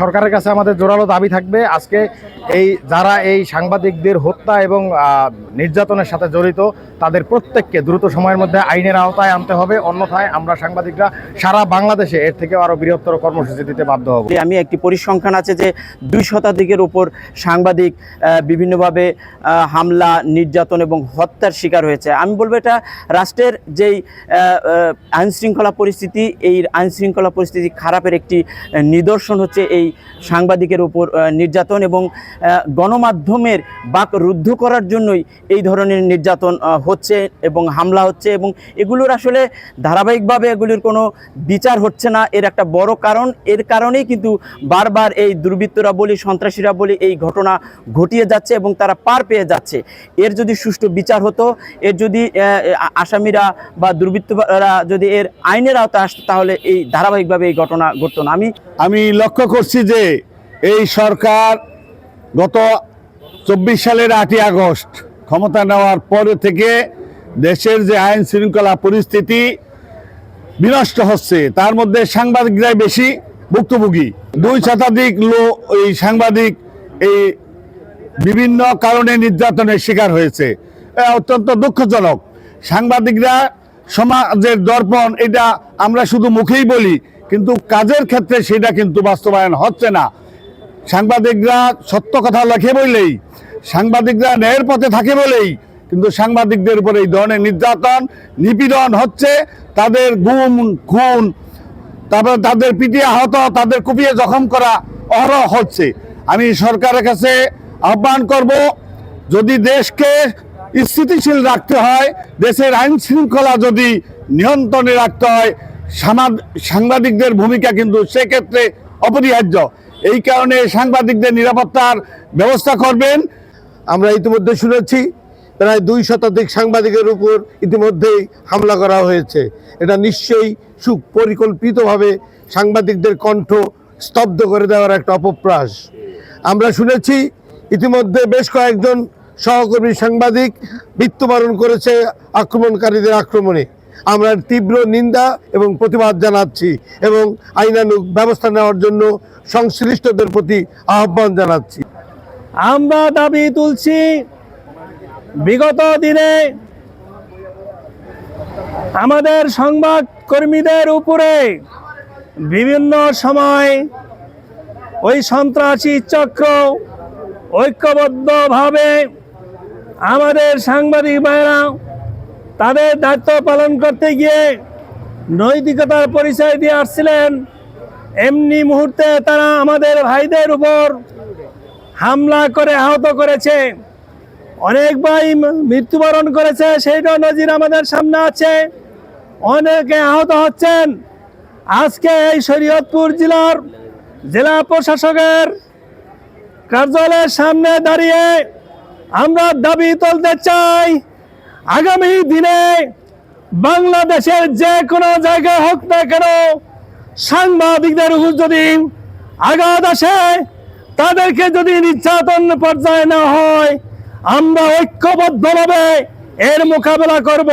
সরকারের কাছে আমাদের জোরালো দাবি থাকবে। আজকে এই যারা এই সাংবাদিকদের হত্যা এবং নির্যাতনের সাথে জড়িত, তাদের প্রত্যেককে দ্রুত সময়ের মধ্যে আইনের আওতায় আনতে হবে। অন্যথায় আমরা সাংবাদিকরা সারা বাংলাদেশে এর থেকে আরও বৃহত্তর কর্মসূচি দিতে বাধ্য হব। আমি একটি পরিসংখ্যান আছে যে দুই শতাধিকের উপর সাংবাদিক বিভিন্নভাবে হামলা, নির্যাতন এবং হত্যার শিকার হয়েছে। আমি বলব এটা রাষ্ট্রের যেই আইনশৃঙ্খলা পরিস্থিতি, এই আইনশৃঙ্খলা পরিস্থিতি খারাপের একটি নিদর্শন হচ্ছে এই সাংবাদিকের উপর নির্যাতন এবং গণমাধ্যমের বাক রুদ্ধ করার জন্যই এই ধরনের নির্যাতন হচ্ছে এবং হামলা হচ্ছে এবং এগুলোর আসলে ধারাবাহিকভাবে এগুলির কোনো বিচার হচ্ছে না। এর একটা বড় কারণ, এর কারণেই কিন্তু বারবার এই দুর্বৃত্তরা বলি, সন্ত্রাসীরা বলি এই ঘটনা ঘটিয়ে যাচ্ছে এবং তারা পার পেয়ে যাচ্ছে। এর যদি সুষ্ঠু বিচার হতো, এর যদি আসামিরা বা দুর্বৃত্তরা যদি এর আইনের আওতায় আসতো, তাহলে এই ধারাবাহিকভাবে এই ঘটনা ঘটতো না। আমি আমি লক্ষ্য করছি যে এই সরকার গত চব্বিশ সালের আটই আগস্ট ক্ষমতা নেওয়ার পরে থেকে দেশের যে আইন শৃঙ্খলা পরিস্থিতি বিনষ্ট হচ্ছে, তার মধ্যে সাংবাদিকরাই বেশি ভুক্তভোগী। দুই শতাধিক লোক এই সাংবাদিক এই বিভিন্ন কারণে নির্যাতনের শিকার হয়েছে। অত্যন্ত দুঃখজনক। সাংবাদিকরা সমাজের দর্পণ, এটা আমরা শুধু মুখেই বলি, কিন্তু কাজের ক্ষেত্রে সেটা কিন্তু বাস্তবায়ন হচ্ছে না। সাংবাদিকরা সত্য কথা লেখে বললেই, সাংবাদিকরা ন্যায়ের পথে থাকে বলেই, কিন্তু সাংবাদিকদের উপরে এই ধরনের নির্যাতন, নিপীড়ন হচ্ছে, তাদের গুম, খুন, তারপরে তাদের পিটিয়ে আহত, তাদের কুপিয়ে জখম করা অহরহ হচ্ছে। আমি সরকারের কাছে আহ্বান করব, যদি দেশকে স্থিতিশীল রাখতে হয়, দেশের আইন শৃঙ্খলা যদি নিয়ন্ত্রণে রাখতে হয় সাংবাদিকদের ভূমিকা কিন্তু সেক্ষেত্রে অপরিহার্য। এই কারণে সাংবাদিকদের নিরাপত্তার ব্যবস্থা করবেন। আমরা ইতিমধ্যে শুনেছি, প্রায় দুই শতাধিক সাংবাদিকের উপর ইতিমধ্যেই হামলা করা হয়েছে। এটা নিশ্চয়ই সুপরিকল্পিতভাবে সাংবাদিকদের কণ্ঠ স্তব্ধ করে দেওয়ার একটা অপপ্রাস। আমরা শুনেছি, ইতিমধ্যে বেশ কয়েকজন সহকর্মী সাংবাদিক মৃত্যুবরণ করেছে আক্রমণকারীদের আক্রমণে। আমরা তীব্র নিন্দা এবং প্রতিবাদ জানাচ্ছি এবং আইনানুগ ব্যবস্থা নেওয়ার জন্য সংশ্লিষ্টদের প্রতি আহ্বান জানাচ্ছি। আমরা দাবি তুলছি, বিগত দিনে আমাদের সংবাদ কর্মীদের উপরে বিভিন্ন সময় ওই সন্ত্রাসী চক্র ঐক্যবদ্ধভাবে আমাদের সাংবাদিক ভাইরা তাদের দায়িত্ব পালন করতে গিয়ে নৈতিকতার পরিচয় দিয়ে আসছিলেন। এমনি মুহূর্তে তারা আমাদের ভাইদের উপর হামলা করে আহত করেছে। অনেক ভাই মৃত্যুবরণ করেছে সেইটা নজির আমাদের সামনে আছে। অনেকে আহত হচ্ছেন। আজকে এই শরীয়তপুর জেলার জেলা প্রশাসকের কার্যালয়ের সামনে দাঁড়িয়ে আমরা দাবি তুলতে চাই আগামী দিনে বাংলাদেশের যে কোনো জায়গায় হোক না কেন সাংবাদিকদের উপর যদি আঘাত আসে, তাদেরকে যদি নির্যাতন পর্যায়ে না হয়, আমরা ঐক্যবদ্ধভাবে এর মোকাবেলা করব।